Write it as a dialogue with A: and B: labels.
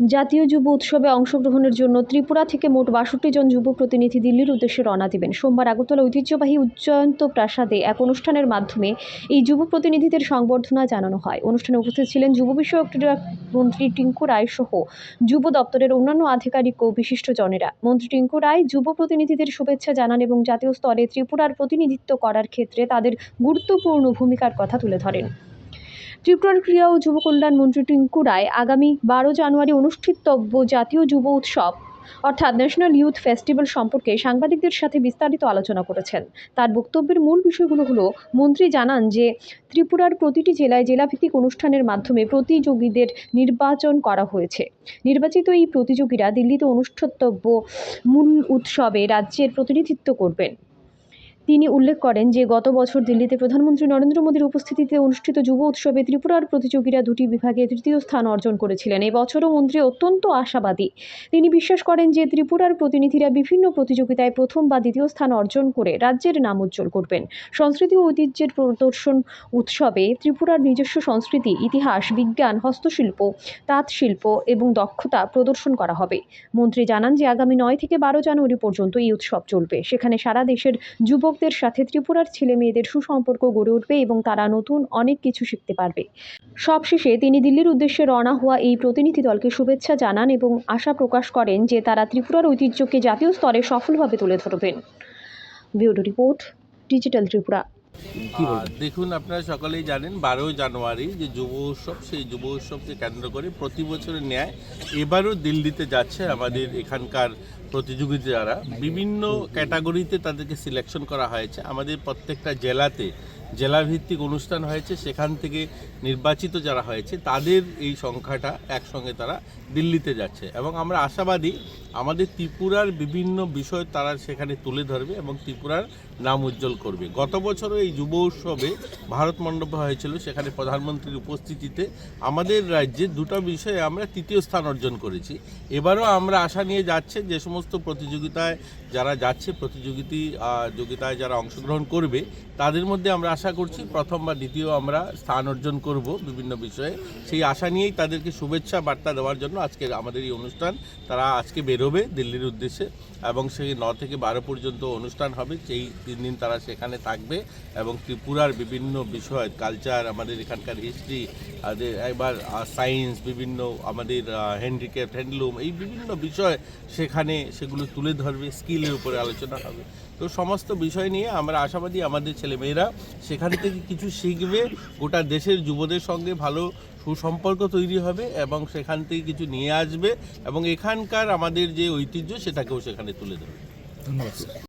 A: জাতীয় যুব উৎসবে অংশগ্রহণের জন্য ত্রিপুরা থেকে মোট বাষট্টি জন যুব প্রতিনিধি দিল্লির উদ্দেশ্যে রওনা দিবেন। সোমবার আগরতলা ঐতিহ্যবাহী উজ্জয়ন্ত প্রাসাদে এক অনুষ্ঠানের মাধ্যমে এই যুব প্রতিনিধিদের সংবর্ধনা জানানো হয়। অনুষ্ঠানে উপস্থিত ছিলেন যুব বিষয়ক মন্ত্রী টিঙ্কু রায় সহ যুব দপ্তরের অন্যান্য আধিকারিক ও বিশিষ্টজনেরা মন্ত্রী টিঙ্কু রায় যুব প্রতিনিধিদের শুভেচ্ছা জানান এবং জাতীয় স্তরে ত্রিপুরার প্রতিনিধিত্ব করার ক্ষেত্রে তাদের গুরুত্বপূর্ণ ভূমিকার কথা তুলে ধরেন। ত্রিপুরার ক্রীড়া ও যুব কল্যাণ মন্ত্রী টিঙ্কু রায় আগামী বারো জানুয়ারি অনুষ্ঠিতব্য জাতীয় যুব উৎসব, অর্থাৎ ন্যাশনাল ইউথ ফেস্টিভ্যাল সম্পর্কে সাংবাদিকদের সাথে বিস্তারিত আলোচনা করেছেন। তার বক্তব্যের মূল বিষয়গুলো হলো, মন্ত্রী জানান যে, ত্রিপুরার প্রতিটি জেলায় জেলাভিত্তিক অনুষ্ঠানের মাধ্যমে প্রতিযোগীদের নির্বাচন করা হয়েছে। নির্বাচিত এই প্রতিযোগীরা দিল্লিতে অনুষ্ঠিতব্য মূল উৎসবে রাজ্যের প্রতিনিধিত্ব করবেন। তিনি উল্লেখ করেন যে, গত বছর দিল্লিতে প্রধানমন্ত্রী নরেন্দ্র মোদীর উপস্থিতিতে অনুষ্ঠিত যুব উৎসবে ত্রিপুরার প্রতিযোগীরা দুটি বিভাগে তৃতীয় স্থান অর্জন করেছিলেন। এবছরও মন্ত্রী অত্যন্ত আশাবাদী। তিনি বিশ্বাস করেন যে, ত্রিপুরার প্রতিনিধিরা বিভিন্ন প্রতিযোগিতায় প্রথম বা দ্বিতীয় স্থান অর্জন করে রাজ্যের নাম উজ্জ্বল করবেন। সংস্কৃতি ও ঐতিহ্যের প্রদর্শন উৎসবে ত্রিপুরার নিজস্ব সংস্কৃতি, ইতিহাস, বিজ্ঞান, হস্তশিল্প, তাঁতশিল্প এবং দক্ষতা প্রদর্শন করা হবে। মন্ত্রী জানান যে, আগামী নয় থেকে বারো জানুয়ারি পর্যন্ত এই উৎসব চলবে। সেখানে সারা দেশের যুবকদের সাথে ত্রিপুরার ছেলে মেয়েদের সুসম্পর্ক গড়ে উঠবে এবং তারা নতুন অনেক কিছু শিখতে পারবে। সবশেষে তিনি দিল্লির উদ্দেশ্যে রওনা হওয়া এই প্রতিনিধি দলকে শুভেচ্ছা জানান এবং আশা প্রকাশ করেন যে তারা ত্রিপুরার ঐতিহ্যকে জাতীয় স্তরে সফলভাবে তুলে ধরবেন। Video report digital Tripura.
B: দেখুন আপনারা সকলেই জানেন বারোই জানুয়ারি যে যুব উৎসব সেই যুব উৎসবকে কেন্দ্র করে প্রতি বছরের ন্যায় এবারও দিল্লিতে যাচ্ছে আমাদের এখানকার প্রতিযোগী যারা বিভিন্ন ক্যাটাগরিতে তাদেরকে সিলেকশন করা হয়েছে। আমাদের প্রত্যেকটা জেলাতে জেলাভিত্তিক অনুষ্ঠান হয়েছে। সেখান থেকে নির্বাচিত যারা হয়েছে, তাদের এই সংখ্যাটা একসঙ্গে তারা দিল্লিতে যাচ্ছে। এবং আমরা আশাবাদী আমাদের ত্রিপুরার বিভিন্ন বিষয় তারা সেখানে তুলে ধরবে এবং ত্রিপুরার নাম উজ্জ্বল করবে। গত বছরও এই যুব উৎসবে ভারত মণ্ডপে হয়েছিল। সেখানে প্রধানমন্ত্রীর উপস্থিতিতে আমাদের রাজ্যে দুটো বিষয়ে আমরা তৃতীয় স্থান অর্জন করেছি। এবারও আমরা আশা নিয়ে যাচ্ছে যে সমস্ত প্রতিযোগিতায় যারা যাচ্ছে, প্রতিযোগিতা যোগিতায় যারা অংশগ্রহণ করবে, তাদের মধ্যে আমরা আশা করছি প্রথম বা দ্বিতীয় আমরা স্থান অর্জন করব বিভিন্ন বিষয়ে। সেই আশা নিয়েই তাদেরকে শুভেচ্ছা, বার্তা দেওয়ার জন্য আজকে আমাদের এই অনুষ্ঠান, তারা আজকে বেরোবে দিল্লির উদ্দেশ্যে এবং সেই ন থেকে বারো পর্যন্ত অনুষ্ঠান হবে। সেই তিন দিন তারা সেখানে থাকবে এবং ত্রিপুরার বিভিন্ন বিষয় কালচার আমাদের এখানকার হিস্ট্রি এবার সায়েন্স বিভিন্ন আমাদের হ্যান্ডিক্যাপ হ্যান্ডলুম এই বিভিন্ন বিষয় সেখানে সেগুলো তুলে ধরবে, স্কিলের উপরে আলোচনা হবে। তো সমস্ত বিষয় নিয়ে আমরা আশাবাদী আমাদের ছেলেমেয়েরা সেখান থেকে কিছু শিখবে, গোটা দেশের যুবদের সঙ্গে ভালো সুসম্পর্ক তৈরি হবে এবং সেখান থেকে কিছু নিয়ে আসবে এবং এখানকার আমাদের যে ঐতিহ্য সেটাকেও সেখানে তুলে ধরবে।
C: ধন্যবাদ